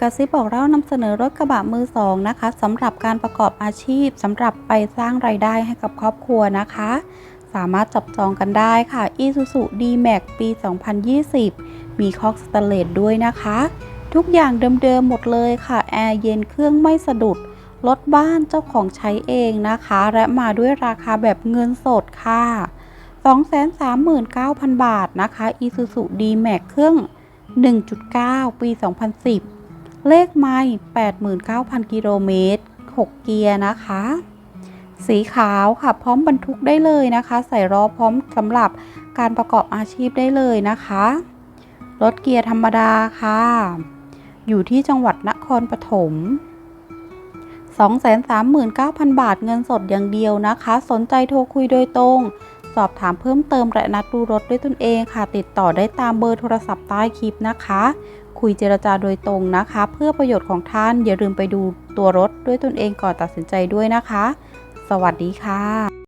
กระซิบบอกเล่านำเสนอรถกระบะมือสองนะคะสำหรับการประกอบอาชีพสำหรับไปสร้างไรายได้ให้กับครอบครัวนะคะ สามารถจับจองกันได้ค่ะ Isuzu D-Max ปี 2020 มีคอกสแตนเลสด้วยนะคะ ทุกอย่างเดิมๆหมดเลยค่ะ แอร์เย็นเครื่องไม่สะดุดรถบ้านเจ้าของใช้เองนะคะ และมาด้วยราคาแบบเงินสดค่ะ 239,000 บาทนะคะ Isuzu D-Max เครื่อง 1.9 ปี 2010 เลขไม้89,000 กิโลเมตร 6 เกียร์นะคะ สีขาวค่ะ พร้อมบรรทุกได้เลยนะคะ ใส่ล้อพร้อมสำหรับการประกอบอาชีพได้เลยนะคะ รถเกียร์ธรรมดาค่ะ อยู่ที่จังหวัดนครปฐม239,000 บาทเงินสดอย่างเดียวนะคะ สนใจโทรคุยโดยตรง สอบถามเพิ่มเติมและนัดดูรถด้วยตนเองค่ะ ติดต่อได้ตามเบอร์โทรศัพท์ใต้คลิปนะคะ คุยเจรจาโดยตรงนะคะ เพื่อประโยชน์ของท่านอย่าลืมไปดูตัวรถด้วยตนเองก่อนตัดสินใจด้วยนะคะ สวัสดีค่ะ